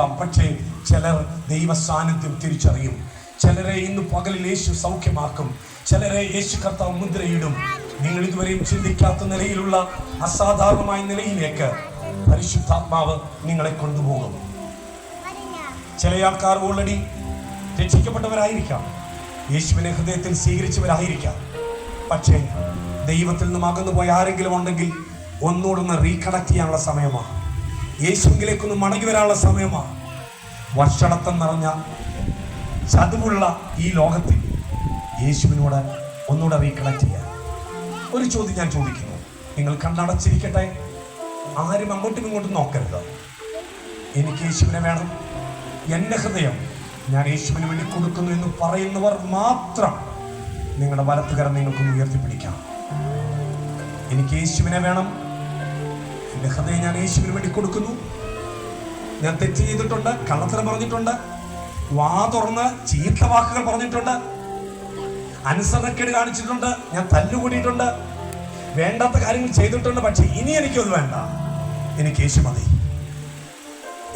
ആയിരിക്കാം പക്ഷേ ചിലർ ദൈവ സാന്നിധ്യം തിരിച്ചറിയും. ചിലരെ ഇന്ന് പകലിൽ യേശു സൗഖ്യമാക്കും. ചിലരെ യേശു കർത്താവ് മുദ്രയിടും. നിങ്ങൾ ഇതുവരെയും ചിന്തിക്കാത്ത നിലയിലുള്ള അസാധാരണമായ നിലയിലേക്ക് പരിശുദ്ധാത്മാവ് നിങ്ങളെ കൊണ്ടുപോകും. ചില ആൾക്കാർ ഓൾറെഡി രക്ഷിക്കപ്പെട്ടവരായിരിക്കാം. യേശുവിനെ ഹൃദയത്തിൽ സ്വീകരിച്ചവരായിരിക്കാം. പക്ഷേ ദൈവത്തിൽ നിന്നും അകന്നു പോയ ആരെങ്കിലും ഉണ്ടെങ്കിൽ ഒന്നുകൂടൊന്ന് റീകണക്ട് ചെയ്യാനുള്ള സമയമാണ്. യേശുവിലേക്കൊന്ന് മടങ്ങി വരാനുള്ള സമയമാണ്. വർഷടത്തം നിറഞ്ഞ ചതുവുള്ള ഈ ലോകത്തിൽ യേശുവിനോട് ഒന്നുകൂടെ റീകണക്ട് ചെയ്യാൻ. ഒരു ചോദ്യം ഞാൻ ചോദിക്കുന്നു. നിങ്ങൾ കണ്ണടച്ചിരിക്കട്ടെ. ആരും അങ്ങോട്ടും ഇങ്ങോട്ടും നോക്കരുത്. എനിക്ക് യേശുവിനെ വേണം. എന്റെ ഹൃദയം ഞാൻ യേശുവിന് വേണ്ടി കൊടുക്കുന്നു എന്ന് പറയുന്നവർ മാത്രം നിങ്ങളുടെ വലത്തുകരം നിങ്ങൾക്കൊന്ന് ഉയർത്തിപ്പിടിക്കാം എനിക്ക് യേശുവിനെ വേണം. എന്റെ ഹൃദയം ഞാൻ യേശുവിന് വേണ്ടി കൊടുക്കുന്നു. ഞാൻ തെറ്റ് ചെയ്തിട്ടുണ്ട് കള്ളത്തരം പറഞ്ഞിട്ടുണ്ട് വാ തുറന്ന് ചീത്ത വാക്കുകൾ പറഞ്ഞിട്ടുണ്ട്. അനുസരണക്കേട് കാണിച്ചിട്ടുണ്ട് ഞാൻ തല്ലുകൂടിയിട്ടുണ്ട്. വേണ്ടാത്ത കാര്യങ്ങൾ ചെയ്തിട്ടുണ്ട് പക്ഷെ ഇനി എനിക്കൊന്നും വേണ്ട. എനിക്ക് യേശു മതി.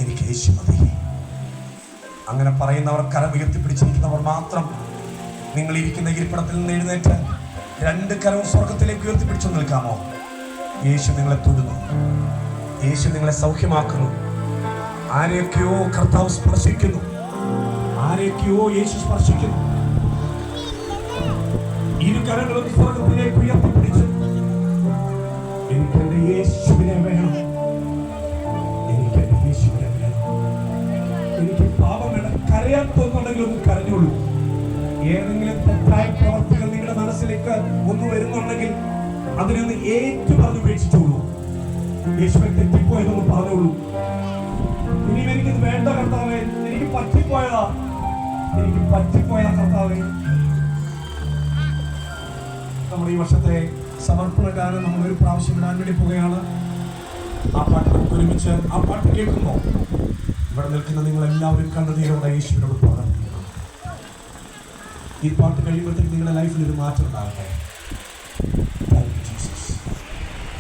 എനിക്ക് യേശു മതി. അങ്ങനെ പറയുന്നവർ കരം ഉയർത്തിപ്പിടിച്ചിരിക്കുന്നവർ മാത്രം നിങ്ങൾ ഇരിക്കുന്ന ഇരിപ്പിടത്തിൽ നിന്ന് എഴുന്നേറ്റ് രണ്ട് കരവും സ്വർഗത്തിലേക്ക് ഉയർത്തിപ്പിടിച്ചു നിൽക്കാമോ? യേശു നിങ്ങളെ തൊടുന്നു യേശു നിങ്ങളെ സൗഖ്യമാക്കുന്നു. ആരെയൊക്കെയോ കർത്താവ് സ്പർശിക്കുന്നു. ആരെയൊക്കെയോ യേശു സ്പർശിക്കുന്നു. ഇരു കരങ്ങളും സ്വർഗത്തിലേക്ക് ഉയർത്തിപ്പിടിച്ചു എനിക്ക് എന്റെ യേശുവിനെ വേണം. എനിക്ക് എന്റെ യേശുവിനെ വേണം. എനിക്ക് പാപം വേണം കരയാൻ തോന്നുന്നുണ്ടെങ്കിൽ ഒന്ന് കരഞ്ഞോളൂ. ഏതെങ്കിലും തെറ്റായ പ്രവർത്തികൾ നിങ്ങളുടെ മനസ്സിലേക്ക് ഒന്ന് വരുന്നുണ്ടെങ്കിൽ അതിനൊന്ന് ഏറ്റു പറഞ്ഞു ഉപേക്ഷിച്ചോളൂ യേശുവെ തെറ്റിപ്പോയതൊന്ന് പറഞ്ഞോളൂ ഇനിയും എനിക്കിത് വേണ്ട കർത്താവേ. എനിക്ക് പറ്റിപ്പോയതാ. എനിക്ക് പറ്റിപ്പോയ കർത്താവേ. നമ്മുടെ ഈ വർഷത്തെ സമർപ്പണക്കാരൻ നമ്മൾ ഒരു പ്രാവശ്യം ഇടാൻ വേണ്ടി പോവുകയാണ്. ആ പാട്ട് നമുക്ക് ഒരുമിച്ച് ആ പാട്ട് കേൾക്കുമ്പോൾ ഇവിടെ നിൽക്കുന്ന നിങ്ങൾ എല്ലാവരും കണ്ണുനീരോടെ യേശുവിനോട് പറഞ്ഞു ഈ പാട്ട് കഴിയുമ്പോഴത്തേക്ക് നിങ്ങളുടെ ലൈഫിൽ ഒരു മാറ്റം ഉണ്ടാകട്ടെ.